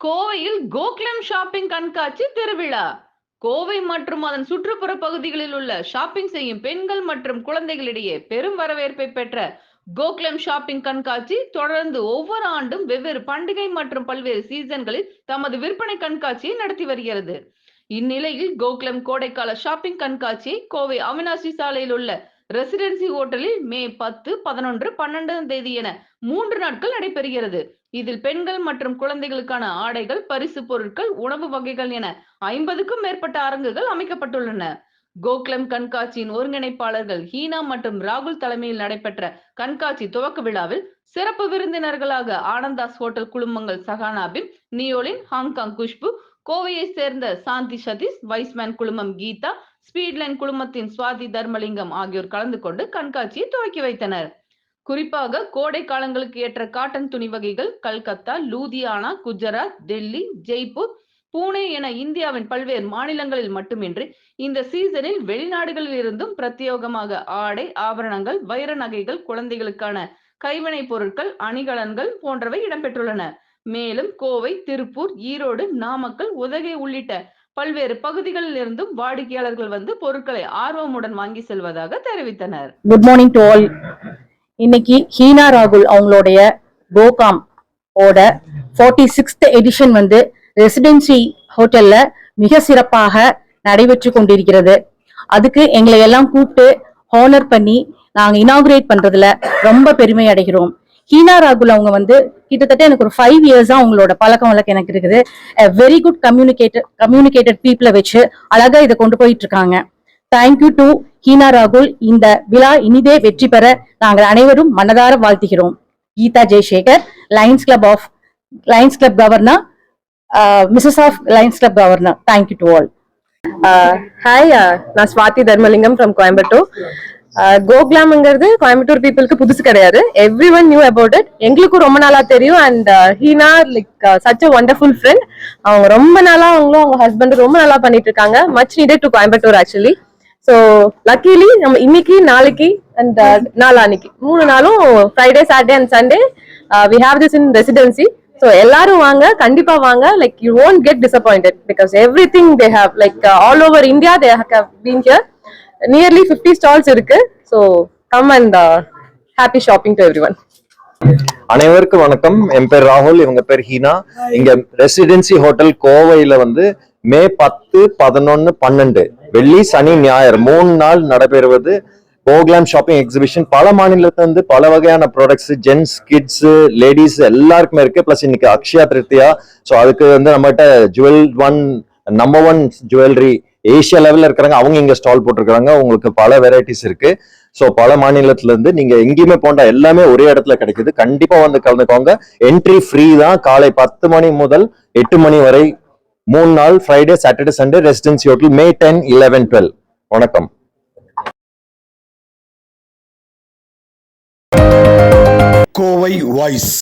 கோவையில் கோகுலம் ஷாப்பிங் கண்காட்சி திருவிழா. கோவை மற்றும் அதன் சுற்றுப்புற பகுதிகளில் உள்ள ஷாப்பிங் செய்யும் பெண்கள் மற்றும் குழந்தைகளிடையே பெரும் வரவேற்பை பெற்ற கோகுலம் ஷாப்பிங் கண்காட்சி தொடர்ந்து ஒவ்வொரு ஆண்டும் வெவ்வேறு பண்டிகை மற்றும் பல்வேறு சீசன்களில் தமது விற்பனை கண்காட்சியை நடத்தி வருகிறது. இந்நிலையில் கோகுலம் கோடைக்கால ஷாப்பிங் கண்காட்சியை கோவை அவினாசி சாலையில் உள்ள ரெசிடென்சி ஹோட்டலில் மே பத்து பதினொன்று பன்னெண்டாம் தேதி என மூன்று நாட்கள் நடைபெறுகிறது. இதில் பெண்கள் மற்றும் குழந்தைகளுக்கான ஆடைகள் பரிசு பொருட்கள் உணவு வகைகள் என ஐம்பதுக்கும் மேற்பட்ட அரங்குகள் அமைக்கப்பட்டுள்ளன. கோகுலம் கண்காட்சியின் ஒருங்கிணைப்பாளர்கள் ஹீனா மற்றும் ராகுல் தலைமையில் நடைபெற்ற கண்காட்சி துவக்க விழாவில் சிறப்பு விருந்தினர்களாக ஆனந்தாஸ் ஹோட்டல் குழுமங்கள் சகானாபின் நியோலின் ஹாங்காங் குஷ்பு கோவையை சேர்ந்த சாந்தி சதீஷ் வைஸ்மேன் குழுமம் கீதா ஸ்பீட்லைன் குழுமத்தின் சுவாதி தர்மலிங்கம் ஆகியோர் கலந்து கொண்டு கண்காட்சியை துவக்கி வைத்தனர். குறிப்பாக கோடை காலங்களுக்கு ஏற்ற காட்டன் துணி வகைகள் கல்கத்தா லூதியானா குஜராத் டெல்லி ஜெய்ப்பூர் பூனே என இந்தியாவின் பல்வேறு மாநிலங்களில் மட்டுமின்றி இந்த சீசனில் வெளிநாடுகளில் இருந்தும் பிரத்யேகமாக ஆடை ஆபரணங்கள் வைர நகைகள் குழந்தைகளுக்கான கைவினைப் பொருட்கள் அணிகலன்கள் போன்றவை இடம்பெற்றுள்ளன. மேலும் கோவை திருப்பூர் ஈரோடு நாமக்கல் உதகை உள்ளிட்ட பல்வேறு பகுதிகளில் இருந்தும் வாடிக்கையாளர்கள் வந்து பொருட்களை ஆர்வமுடன் வாங்கி செல்வதாக தெரிவித்தனர். குட் மார்னிங் டு ஆல் இன்னைக்கு ஹீனா ராகுல் அவங்களுடைய கோகாம் ஓட ஃபார்ட்டி சிக்ஸ்த் எடிஷன் வந்து ரெசிடென்சி ஹோட்டல்ல மிக சிறப்பாக நடைபெற்று கொண்டிருக்கிறது. அதுக்கு எங்களை எல்லாம் கூப்பிட்டு ஹானர் பண்ணி நாங்கள் இனாகுரேட் பண்றதுல ரொம்ப பெருமை அடைகிறோம். ஹீனா ராகுல் அவங்க வந்து கிட்டத்தட்ட எனக்கு ஒரு ஃபைவ் இயர்ஸா அவங்களோட பழக்கம் வழக்கம் எனக்கு இருக்குது. வெரி குட் கம்யூனிகேட்டட் கம்யூனிகேட்டட் பீப்புளை வச்சு அழகா இதை கொண்டு போயிட்டு இருக்காங்க. தேங்க்யூ டு ஹீனா ராகுல். இந்த விழா இனிதே வெற்றி பெற நாங்கள் அனைவரும் மனதார வாழ்த்துகிறோம். Geetha Jaisekar Lions Club of Lions Club governor missus of Lions Club governor thank you to all hi நான் ஸ்வாதி தர்மலிங்கம் ஃப்ரம் கோயம்புத்தூர் கோக்லாம்ங்கிறது கோயம்புத்தூர் பீப்புளுக்கு புதுசு கிடையாது. Everyone knew about it எங்களுக்கும் ரொம்ப நாளா தெரியும். And Heena like such a wonderful friend அவங்க ரொம்ப நாளா அவங்களும் அவங்க ஹஸ்பண்ட் ரொம்ப நல்லா பண்ணிட்டு இருக்காங்க much needed to Coimbatore actually so luckily நம்ம இன்னைக்கு நாளைக்கு அண்ட் நாளான்னைக்கு. மூணு நாளும் Friday Saturday and Sunday we have this in Residency so எல்லாரும் வாங்க. கண்டிப்பா வாங்க. Like you won't get disappointed because everything they have like all over India they have been here nearly fifty stalls இருக்கு. So come and happy shopping to everyone அனைவருக்கும் வணக்கம். என் பேர் ராகுல் இவங்க பேர் ஹீனா. இங்க ரெசிடென்சி ஹோட்டல் கோவையில வந்து மே பத்து பதினொன்னு பன்னெண்டு. வெள்ளி சனி ஞாயிறு. மூணு நாள் நடைபெறுவது கோகுலாம் ஷாப்பிங் எக்ஸிபிஷன் பல மாநிலத்துல இருந்து பல வகையான ப்ராடக்ட்ஸ் ஜென்ஸ் கிட்ஸ் லேடிஸ் எல்லாருக்குமே இருக்கு. பிளஸ் இன்னைக்கு அக்ஷயா திருத்தியா. ஸோ அதுக்கு வந்து நம்மகிட்ட jewel one number one jewellery Asia லெவல்ல இருக்கிறாங்க அவங்க இங்க ஸ்டால் போட்டிருக்கிறாங்க. உங்களுக்கு பல வெரைட்டிஸ் இருக்கு. ஸோ பல மாநிலத்துல இருந்து நீங்க எங்கேயுமே போண்டா எல்லாமே ஒரே இடத்துல கிடைக்குது. கண்டிப்பா வந்து கலந்துக்கோங்க. என்ட்ரி ஃப்ரீ தான். காலை பத்து மணி முதல் எட்டு மணி வரை மூணு நாள் Friday Saturday Sunday Residency hotel May ten eleven twelve வணக்கம். கோவை வாய்ஸ்